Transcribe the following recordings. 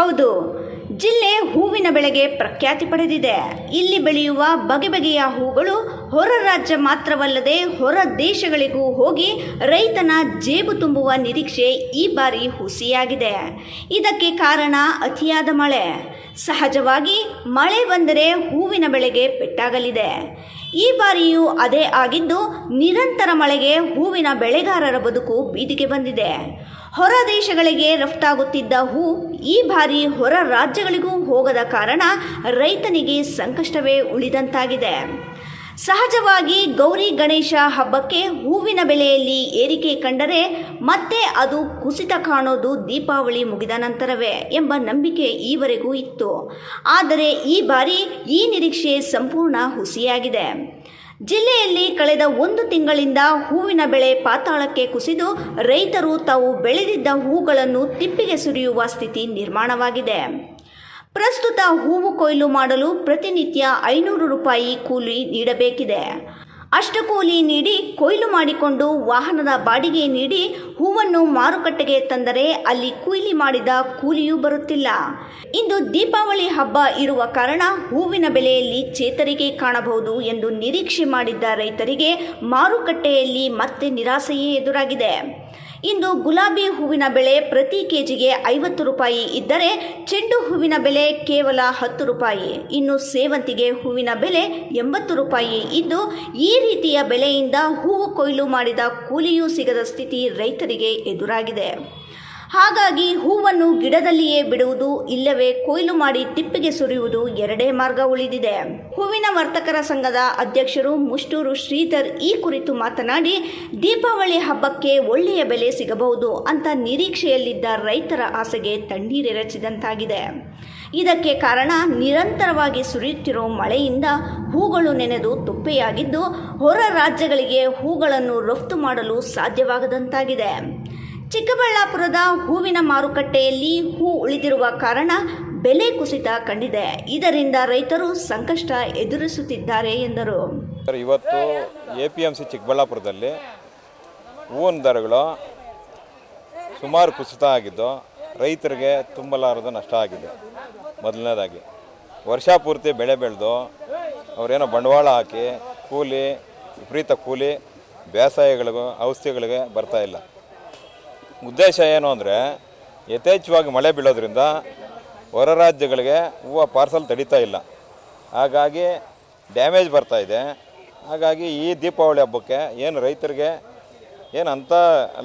ಹೌದು. ಜಿಲ್ಲೆ ಹೂವಿನ ಬೆಳೆಗೆ ಪ್ರಖ್ಯಾತಿ ಪಡೆದಿದೆ. ಇಲ್ಲಿ ಬೆಳೆಯುವ ಬಗೆ ಬಗೆಯ ಹೂಗಳು ಹೊರ ರಾಜ್ಯ ಮಾತ್ರವಲ್ಲದೆ ಹೊರ ದೇಶಗಳಿಗೂ ಹೋಗಿ ರೈತನ ಜೇಬು ತುಂಬುವ ನಿರೀಕ್ಷೆ ಈ ಬಾರಿ ಹುಸಿಯಾಗಿದೆ. ಇದಕ್ಕೆ ಕಾರಣ ಅತಿಯಾದ ಮಳೆ. ಸಹಜವಾಗಿ ಮಳೆ ಬಂದರೆ ಹೂವಿನ ಬೆಳೆಗೆ ಪೆಟ್ಟಾಗಲಿದೆ. ಈ ಬಾರಿಯೂ ಅದೇ ಆಗಿದ್ದು ನಿರಂತರ ಮಳೆಗೆ ಹೂವಿನ ಬೆಳೆಗಾರರ ಬದುಕು ಬೀದಿಗೆ ಬಂದಿದೆ. ಹೊರ ದೇಶಗಳಿಗೆ ರಫ್ತಾಗುತ್ತಿದ್ದ ಹೂ ಈ ಬಾರಿ ಹೊರ ರಾಜ್ಯಗಳಿಗೂ ಹೋಗದ ಕಾರಣ ರೈತನಿಗೆ ಸಂಕಷ್ಟವೇ ಉಳಿದಂತಾಗಿದೆ. ಸಹಜವಾಗಿ ಗೌರಿ ಗಣೇಶ ಹಬ್ಬಕ್ಕೆ ಹೂವಿನ ಬೆಲೆಯಲ್ಲಿ ಏರಿಕೆ ಕಂಡರೆ ಮತ್ತೆ ಅದು ಕುಸಿತ ಕಾಣೋದು ದೀಪಾವಳಿ ಮುಗಿದ ನಂತರವೇ ಎಂಬ ನಂಬಿಕೆ ಈವರೆಗೂ ಇತ್ತು. ಆದರೆ ಈ ಬಾರಿ ಈ ನಿರೀಕ್ಷೆ ಸಂಪೂರ್ಣ ಹುಸಿಯಾಗಿದೆ. ಜಿಲ್ಲೆಯಲ್ಲಿ ಕಳೆದ ಒಂದು ತಿಂಗಳಿಂದ ಹೂವಿನ ಬೆಳೆ ಪಾತಾಳಕ್ಕೆ ಕುಸಿದು ರೈತರು ತಾವು ಬೆಳೆದಿದ್ದ ಹೂಗಳನ್ನು ತಿಪ್ಪಿಗೆ ಸುರಿಯುವ ಸ್ಥಿತಿ ನಿರ್ಮಾಣವಾಗಿದೆ. ಪ್ರಸ್ತುತ ಹೂವು ಕೊಯ್ಲು ಮಾಡಲು ಪ್ರತಿನಿತ್ಯ ಐನೂರು ರೂಪಾಯಿ ಕೂಲಿ ನೀಡಬೇಕಿದೆ. ಅಷ್ಟು ಕೂಲಿ ನೀಡಿ ಕೊಯ್ಲು ಮಾಡಿಕೊಂಡು ವಾಹನದ ಬಾಡಿಗೆ ನೀಡಿ ಹೂವನ್ನು ಮಾರುಕಟ್ಟೆಗೆ ತಂದರೆ ಅಲ್ಲಿ ಕೂಲಿ ಮಾಡಿದ ಕೂಲಿಯೂ ಬರುತ್ತಿಲ್ಲ. ಇಂದು ದೀಪಾವಳಿ ಹಬ್ಬ ಇರುವ ಕಾರಣ ಹೂವಿನ ಬೆಲೆಯಲ್ಲಿ ಚೇತರಿಕೆ ಕಾಣಬಹುದು ಎಂದು ನಿರೀಕ್ಷೆ ಮಾಡಿದ್ದ ರೈತರಿಗೆ ಮಾರುಕಟ್ಟೆಯಲ್ಲಿ ಮತ್ತೆ ನಿರಾಸೆಯೇ ಎದುರಾಗಿದೆ. ಇಂದು ಗುಲಾಬಿ ಹೂವಿನ ಬೆಲೆ ಪ್ರತಿ ಕೆಜಿಗೆ ಐವತ್ತು ರೂಪಾಯಿ ಇದ್ದರೆ ಚೆಂಡು ಹೂವಿನ ಬೆಲೆ ಕೇವಲ ಹತ್ತು ರೂಪಾಯಿ. ಇನ್ನು ಸೇವಂತಿಗೆ ಹೂವಿನ ಬೆಲೆ ಎಂಬತ್ತು ರೂಪಾಯಿ. ಇದ್ದು ಈ ರೀತಿಯ ಬೆಲೆಯಿಂದ ಹೂವು ಕೊಯ್ಲು ಮಾಡಿದ ಕೂಲಿಯೂ ಸಿಗದ ಸ್ಥಿತಿ ರೈತರಿಗೆ ಎದುರಾಗಿದೆ. ಹಾಗಾಗಿ ಹೂವನ್ನು ಗಿಡದಲ್ಲಿಯೇ ಬಿಡುವುದು ಇಲ್ಲವೇ ಕೊಯ್ಲು ಮಾಡಿ ತಿಪ್ಪಿಗೆ ಸುರಿಯುವುದು ಎರಡೇ ಮಾರ್ಗ ಉಳಿದಿದೆ. ಹೂವಿನ ವರ್ತಕರ ಸಂಘದ ಅಧ್ಯಕ್ಷರು ಮುಷ್ಟೂರು ಶ್ರೀಧರ್ ಈ ಕುರಿತು ಮಾತನಾಡಿ, ದೀಪಾವಳಿ ಹಬ್ಬಕ್ಕೆ ಒಳ್ಳೆಯ ಬೆಲೆ ಸಿಗಬಹುದು ಅಂತ ನಿರೀಕ್ಷೆಯಲ್ಲಿದ್ದ ರೈತರ ಆಸೆಗೆ ತಣ್ಣೀರೆರಚಿದಂತಾಗಿದೆ ಇದಕ್ಕೆ ಕಾರಣ ನಿರಂತರವಾಗಿ ಸುರಿಯುತ್ತಿರೋ ಮಳೆಯಿಂದ ಹೂಗಳು ನೆನೆದು ತುಪ್ಪೆಯಾಗಿದ್ದು, ಹೊರ ರಾಜ್ಯಗಳಿಗೆ ಹೂಗಳನ್ನು ರಫ್ತು ಮಾಡಲು ಸಾಧ್ಯವಾಗದಂತಾಗಿದೆ. ಚಿಕ್ಕಬಳ್ಳಾಪುರದ ಹೂವಿನ ಮಾರುಕಟ್ಟೆಯಲ್ಲಿ ಹೂ ಉಳಿದಿರುವ ಕಾರಣ ಬೆಲೆ ಕುಸಿತ ಕಂಡಿದೆ. ಇದರಿಂದ ರೈತರು ಸಂಕಷ್ಟ ಎದುರಿಸುತ್ತಿದ್ದಾರೆ ಎಂದರು. ಇವತ್ತು ಎ ಪಿ ಎಂ ಸಿ ಚಿಕ್ಕಬಳ್ಳಾಪುರದಲ್ಲಿ ಹೂವಿನ ದರಗಳು ಸುಮಾರು ಕುಸಿತ ಆಗಿದ್ದು ರೈತರಿಗೆ ತುಂಬಲಾರದ ನಷ್ಟ ಆಗಿದೆ. ಮೊದಲನೇದಾಗಿ, ವರ್ಷ ಪೂರ್ತಿ ಬೆಳೆ ಬೆಳೆದು ಅವರೇನೋ ಬಂಡವಾಳ ಹಾಕಿ ಕೂಲಿ, ವಿಪರೀತ ಕೂಲಿ, ಬೇಸಾಯಗಳಿಗೂ ಔಷಧಿಗಳಿಗೆ ಬರ್ತಾ ಇಲ್ಲ. ಉದ್ದೇಶ ಏನು ಅಂದರೆ, ಯಥೇಚ್ಛವಾಗಿ ಮಳೆ ಬೀಳೋದ್ರಿಂದ ಹೊರ ರಾಜ್ಯಗಳಿಗೆ ಹೂವು ಪಾರ್ಸಲ್ ತಡೀತಾ ಇಲ್ಲ. ಹಾಗಾಗಿ ಡ್ಯಾಮೇಜ್ ಬರ್ತಾ ಇದೆ. ಹಾಗಾಗಿ ಈ ದೀಪಾವಳಿ ಹಬ್ಬಕ್ಕೆ ಏನು ರೈತರಿಗೆ ಏನು ಅಂಥ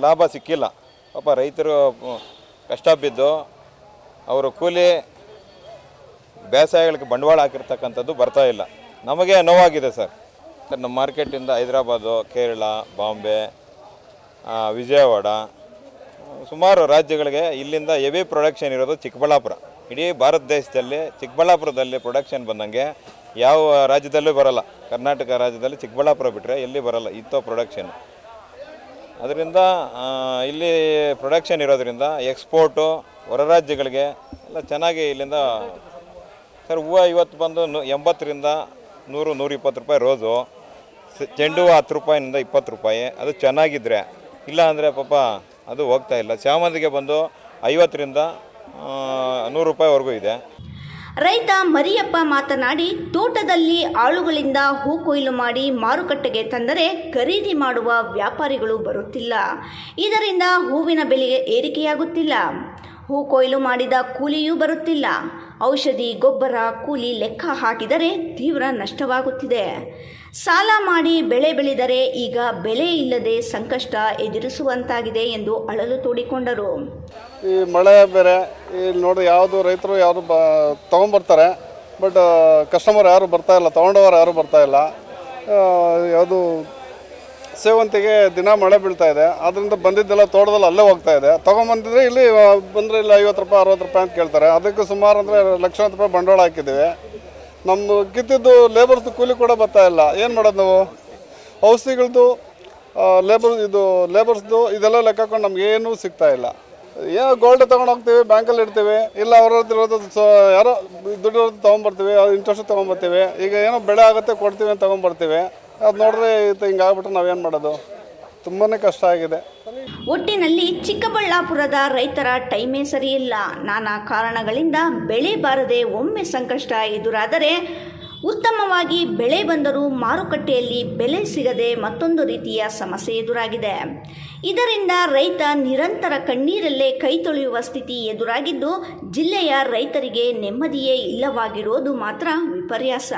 ಲಾಭ ಸಿಕ್ಕಿಲ್ಲ. ಪಾಪ ರೈತರು ಕಷ್ಟ ಬಿದ್ದು ಅವರು ಕೂಲಿ ಬೇಸಾಯಗಳಿಗೆ ಬಂಡವಾಳ ಹಾಕಿರ್ತಕ್ಕಂಥದ್ದು ಬರ್ತಾ ಇಲ್ಲ. ನಮಗೆ ನೋವಾಗಿದೆ ಸರ್. ಸರ್ ನಮ್ಮ ಮಾರ್ಕೆಟಿಂದ ಹೈದರಾಬಾದು, ಕೇರಳ, ಬಾಂಬೆ ವಿಜಯವಾಡ ಸುಮಾರು ರಾಜ್ಯಗಳಿಗೆ ಇಲ್ಲಿಂದ ಎವಿ ಪ್ರೊಡಕ್ಷನ್ ಇರೋದು ಚಿಕ್ಕಬಳ್ಳಾಪುರ. ಇಡೀ ಭಾರತ ದೇಶದಲ್ಲಿ ಚಿಕ್ಕಬಳ್ಳಾಪುರದಲ್ಲಿ ಪ್ರೊಡಕ್ಷನ್ ಬಂದಂಗೆ ಯಾವ ರಾಜ್ಯದಲ್ಲೂ ಬರಲ್ಲ. ಕರ್ನಾಟಕ ರಾಜ್ಯದಲ್ಲಿ ಚಿಕ್ಕಬಳ್ಳಾಪುರ ಬಿಟ್ಟರೆ ಎಲ್ಲಿ ಬರಲ್ಲ ಇತ್ತೋ ಪ್ರೊಡಕ್ಷನ್ ಅದರಿಂದ ಇಲ್ಲಿ ಪ್ರೊಡಕ್ಷನ್ ಇರೋದರಿಂದ ಎಕ್ಸ್ಪೋರ್ಟು ಹೊರ ರಾಜ್ಯಗಳಿಗೆ ಎಲ್ಲ ಚೆನ್ನಾಗಿ ಇಲ್ಲಿಂದ ಸರ್, ಹೂವು ಇವತ್ತು ಬಂದು ನು, ಎಂಬತ್ತರಿಂದ ನೂರು, ನೂರಿಪ್ಪತ್ತು ರೂಪಾಯಿ ರೋಸು. ಚೆಂಡು ಹೂವು ಹತ್ತು ರೂಪಾಯಿನಿಂದ ಇಪ್ಪತ್ತು ರೂಪಾಯಿ. ಅದು ಚೆನ್ನಾಗಿದ್ದರೆ ಇಲ್ಲ ಅಂದರೆ ಪಾಪ ಅದು ಹೋಗ್ತಾ ಇಲ್ಲ. ಚಾಮಂದಿಗೆ ಬಂದು ಐವತ್ತರಿಂದ ನೂರು ರೂಪಾಯಿವರೆಗೂ ಇದೆ. ರೈತ ಮರಿಯಪ್ಪ ಮಾತನಾಡಿ, ತೋಟದಲ್ಲಿ ಆಳುಗಳಿಂದ ಹೂ ಕೊಯ್ಲು ಮಾಡಿ ಮಾರುಕಟ್ಟೆಗೆ ತಂದರೆ ಖರೀದಿ ಮಾಡುವ ವ್ಯಾಪಾರಿಗಳು ಬರುತ್ತಿಲ್ಲ. ಇದರಿಂದ ಹೂವಿನ ಬೆಲೆಗೆ ಏರಿಕೆಯಾಗುತ್ತಿಲ್ಲ. ಹೂ ಕೊಯ್ಲು ಮಾಡಿದ ಕೂಲಿಯೂ ಬರುತ್ತಿಲ್ಲ. ಔಷಧಿ, ಗೊಬ್ಬರ, ಕೂಲಿ ಲೆಕ್ಕ ಹಾಕಿದರೆ ತೀವ್ರ ನಷ್ಟವಾಗುತ್ತಿದೆ. ಸಾಲ ಮಾಡಿ ಬೆಳೆ ಬೆಳೆದರೆ ಈಗ ಬೆಲೆ ಇಲ್ಲದೆ ಸಂಕಷ್ಟ ಎದುರಿಸುವಂತಾಗಿದೆ ಎಂದು ಅಳಲು ತೋಡಿಕೊಂಡರು. ಈ ಮಳೆ, ಬೇರೆ ಇಲ್ಲಿ ನೋಡಿ ಯಾವುದು ರೈತರು ಯಾರು ಬ, ತೊಗೊಂಬರ್ತಾರೆ, ಬಟ್ ಕಸ್ಟಮರ್ ಯಾರು ಬರ್ತಾ ಇಲ್ಲ, ತೊಗೊಂಡವರು ಯಾರು ಬರ್ತಾ ಇಲ್ಲ. ಯಾವುದು ಸೇವಂತಿಗೆ ದಿನ ಮಳೆ ಬೀಳ್ತಾ ಇದೆ ಅದರಿಂದ ಬಂದಿದ್ದೆಲ್ಲ ತೋಟದಲ್ಲಿ ಅಲ್ಲೇ ಹೋಗ್ತಾ ಇದೆ. ತೊಗೊಂಬಂದಿದ್ರೆ ಇಲ್ಲಿ ಬಂದರೆ ಇಲ್ಲ ಐವತ್ತು ರೂಪಾಯಿ, ಅರವತ್ತು ರೂಪಾಯಿ ಅಂತ ಕೇಳ್ತಾರೆ. ಅದಕ್ಕೆ ಸುಮಾರು ಅಂದರೆ ಲಕ್ಷಾಂತರ ರೂಪಾಯಿ ಬಂಡವಾಳ ಹಾಕಿದ್ದೀವಿ. ನಮ್ಮದು ಕಿತ್ತಿದ್ದು ಲೇಬರ್ಸ್ದು ಕೂಲಿ ಕೂಡ ಬರ್ತಾ ಇಲ್ಲ. ಏನು ಮಾಡೋದು ನಾವು? ಔಷಧಿಗಳದ್ದು ಲೇಬರ್ ಇದು ಲೇಬರ್ಸ್ದು ಇದೆಲ್ಲ ಲೆಕ್ಕ ಹಾಕೊಂಡು ನಮ್ಗೆ ಏನೂ ಸಿಗ್ತಾ ಇಲ್ಲ. ಏನೋ ಗೋಲ್ಡ್ ತೊಗೊಂಡು ಹೋಗ್ತೀವಿ ಬ್ಯಾಂಕಲ್ಲಿ ಇಡ್ತೀವಿ, ಇಲ್ಲ ಅವ್ರ ಸೊ, ಯಾರೋ ದುಡ್ಡು ತೊಗೊಂಬರ್ತೀವಿ ಇಂಟ್ರೆಸ್ಟ್ ತೊಗೊಂಬರ್ತೀವಿ ಈಗ ಏನೋ ಬೆಳೆ ಆಗುತ್ತೆ, ಕೊಡ್ತೀವಿ ಅಂತ ತೊಗೊಂಬರ್ತೀವಿ ಅದು ನೋಡ್ರಿ ಇದು ಹಿಂಗೆ ಆಗ್ಬಿಟ್ರೆ ನಾವೇನು ಮಾಡೋದು? ತುಂಬಾ ಕಷ್ಟ ಆಗಿದೆ. ಒಟ್ಟಿನಲ್ಲಿ ಚಿಕ್ಕಬಳ್ಳಾಪುರದ ರೈತರ ಟೈಮೇ ಸರಿಯಿಲ್ಲ. ನಾನಾ ಕಾರಣಗಳಿಂದ ಬೆಳೆ ಬಾರದೆ ಒಮ್ಮೆ ಸಂಕಷ್ಟ ಎದುರಾದರೆ ಉತ್ತಮವಾಗಿ ಬೆಳೆ ಬಂದರೂ ಮಾರುಕಟ್ಟೆಯಲ್ಲಿ ಬೆಲೆ ಸಿಗದೆ ಮತ್ತೊಂದು ರೀತಿಯ ಸಮಸ್ಯೆ ಎದುರಾಗಿದೆ. ಇದರಿಂದ ರೈತ ನಿರಂತರ ಕಣ್ಣೀರಲ್ಲೇ ಕೈ ತೊಳೆಯುವ ಸ್ಥಿತಿ ಎದುರಾಗಿದ್ದು, ಜಿಲ್ಲೆಯ ರೈತರಿಗೆ ನೆಮ್ಮದಿಯೇ ಇಲ್ಲವಾಗಿರೋದು ಮಾತ್ರ ವಿಪರ್ಯಾಸ.